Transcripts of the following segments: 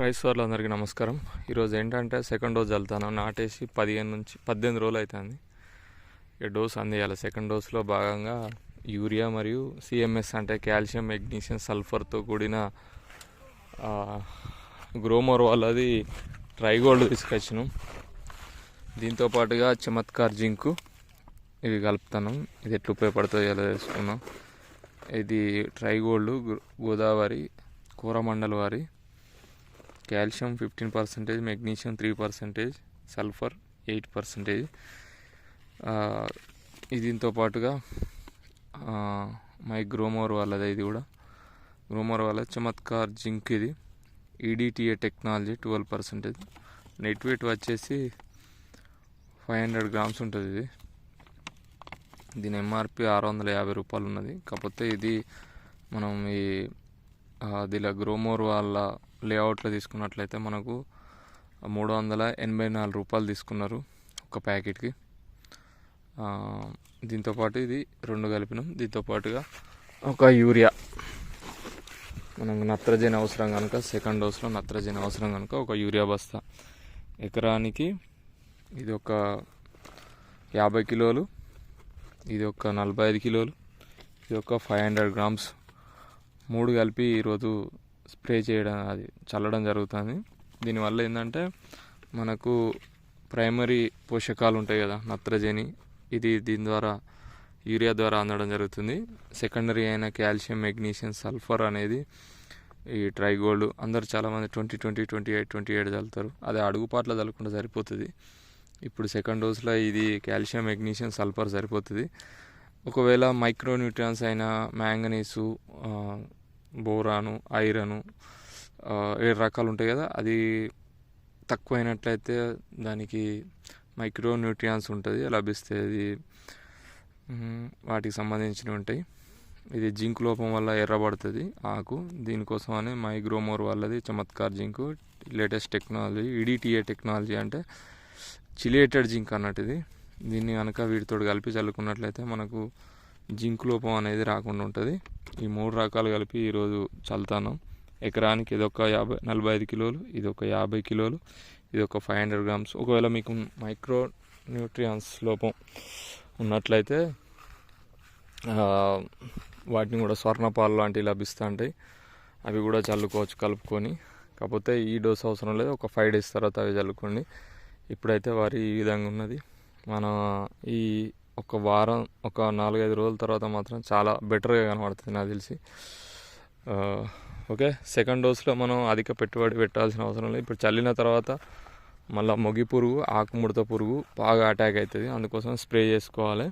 Rice వాళ్ళందరికీ నమస్కారం. ఈరోజు ఏంటంటే సెకండ్ డోస్ వెళ్తాను నాటేసి పదిహేను నుంచి పద్దెనిమిది రోజులు అవుతుంది ఈ డోస్ అందియాలి సెకండ్ డోస్లో భాగంగా యూరియా మరియు సిఎంఎస్ అంటే కాల్షియం మెగ్నీషియం సల్ఫర్తో కూడిన గ్రోమర్ గ్రోమోర్ వాళ్ళది ట్రైగోల్డ్ తీసుకొచ్చినాం. దీంతో పాటుగా చమత్కార్ జింకు ఇవి కలుపుతాను. ఇది ఎట్లా ఉపయోగపడుతుందో ఎలా తెలుసుకున్నాం ఇది ట్రైగోల్డ్ గోదావరి కూరమండల్ వారి calcium fifteen percentage magnesium three percentage sulphur eight percentage. దీంతో పాటుగా మై గ్రోమోర్ వాళ్ళది ఇది కూడా. గ్రోమోర్ వాళ్ళ చమత్కార్ జింక్ ఇది. EDTA technology twelve percentage. Net weight వచ్చేసి ఫైవ్ హండ్రెడ్ గ్రామ్స్ ఉంటుంది ఇది. దీని ఎంఆర్పి ఆరు వందల యాభై రూపాయలు ఉన్నది. కాకపోతే ఇది మనం ఈ దీనిలో గ్రోమోర్ వాళ్ళ లేఅవుట్లో తీసుకున్నట్లయితే మనకు మూడు వందల ఎనభై నాలుగు రూపాయలు తీసుకున్నారు ఒక ప్యాకెట్కి. దీంతోపాటు దీంతో పాటు ఇది రెండు కలిపినాం. దీంతో పాటుగా ఒక యూరియా. మనకు నత్రజని అవసరం కనుక సెకండ్ డోస్లో నత్రజని అవసరం కనుక ఒక యూరియా బస్తా. ఎకరానికి ఇది ఒక యాభై కిలోలు ఇది ఒక నలభై ఐదు కిలోలు ఇది ఒక ఫైవ్ హండ్రెడ్ గ్రామ్స్ మూడు కలిపి ఈరోజు స్ప్రే చేయడం అది చల్లడం జరుగుతుంది. దీనివల్ల ఏంటంటే మనకు ప్రైమరీ పోషకాలు ఉంటాయి కదా నత్రజని ఇది దీని ద్వారా యూరియా ద్వారా అందడం జరుగుతుంది. సెకండరీ అయిన కాల్షియం మెగ్నీషియం సల్ఫర్ అనేది ఈ ట్రైగోల్డ్ అందరు చాలామంది twenty twenty twenty eight twenty eight చల్లుతారు అదే అడుగుపాట్ల చల్లకుండా సరిపోతుంది. ఇప్పుడు సెకండ్ డోస్లో ఇది కాల్షియం మెగ్నీషియం సల్ఫర్ సరిపోతుంది. ఒకవేళ మైక్రోన్యూట్రియన్స్ అయిన మ్యాంగనీసు బోరాను ఐరను ఏడు రకాలు ఉంటాయి కదా అది తక్కువైనట్లయితే దానికి మైక్రో న్యూట్రియాన్స్ ఉంటుంది లభిస్తే అది వాటికి సంబంధించినవి ఉంటాయి. ఇది జింక్ లోపం వల్ల ఎర్రబడుతుంది ఆకు దీనికోసం అని మైగ్రోమోర్ వాళ్ళది Chamatkar zinc latest technology EDTA technology అంటే చిలేటెడ్ జింక్ అన్నట్టు ఇది. దీన్ని కనుక వీటితో కలిపి చల్లుకున్నట్లయితే మనకు జింక్ లోపం అనేది రాకుండా ఉంటుంది. ఈ మూడు రకాలు కలిపి ఈరోజు చల్లుతాను ఎకరానికి ఇది ఒక యాభై నలభై ఐదు కిలోలు ఇది ఒక యాభై కిలోలు ఇది ఒక ఫైవ్ హండ్రెడ్ గ్రామ్స్. ఒకవేళ మీకు మైక్రో న్యూట్రియన్స్ లోపం ఉన్నట్లయితే వాటిని కూడా స్వర్ణపాలు లాంటివి లభిస్తూ ఉంటాయి. అవి కూడా చల్లుకోవచ్చు కలుపుకొని. కాకపోతే ఈ డోస్ అవసరం లేదు. ఒక ఫైవ్ డేస్ తర్వాత అవి చల్లుకోండి. ఇప్పుడైతే వారి ఈ విధంగా ఉన్నది. మన ఈ ఒక వారం ఒక నాలుగైదు రోజుల తర్వాత మాత్రం చాలా బెటర్గా కనబడుతుంది నాకు తెలిసి. ఓకే సెకండ్ డోస్లో మనం అధిక పెట్టుబడి పెట్టాల్సిన అవసరం లేదు. ఇప్పుడు చల్లిన తర్వాత మళ్ళీ మొగి పురుగు ఆకుముడత పురుగు బాగా అటాక్ అవుతుంది అందుకోసం స్ప్రే చేసుకోవాలి.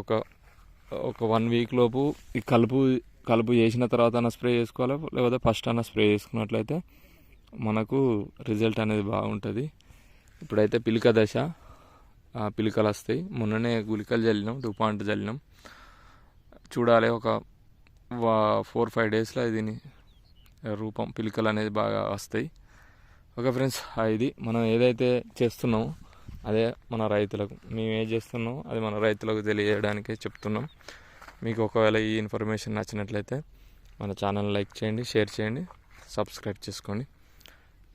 ఒక ఒక వన్ వీక్ లోపు ఈ కలుపు కలుపు చేసిన తర్వాత అన్న స్ప్రే చేసుకోవాలి? లేకపోతే ఫస్ట్ అన్న స్ప్రే చేసుకున్నట్లయితే మనకు రిజల్ట్ అనేది బాగుంటుంది. ఇప్పుడైతే పిలిక దశ. పిలికలు వస్తాయి. మొన్ననే గుళికలు చల్లినాం డుపాంట్ చల్లినాం చూడాలి ఒక ఫోర్ ఫైవ్ డేస్లో దీని రూపం పిలికలు అనేది బాగా వస్తాయి. ఓకే ఫ్రెండ్స్ ఇది మనం ఏదైతే చేస్తున్నామో అదే మన రైతులకు. మేము ఏం చేస్తున్నామో అది మన రైతులకు తెలియజేయడానికే చెప్తున్నాం. మీకు ఒకవేళ ఈ ఇన్ఫర్మేషన్ నచ్చినట్లయితే మన ఛానల్ లైక్ చేయండి షేర్ చేయండి సబ్స్క్రైబ్ చేసుకోండి.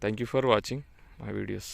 Thank you for watching my videos.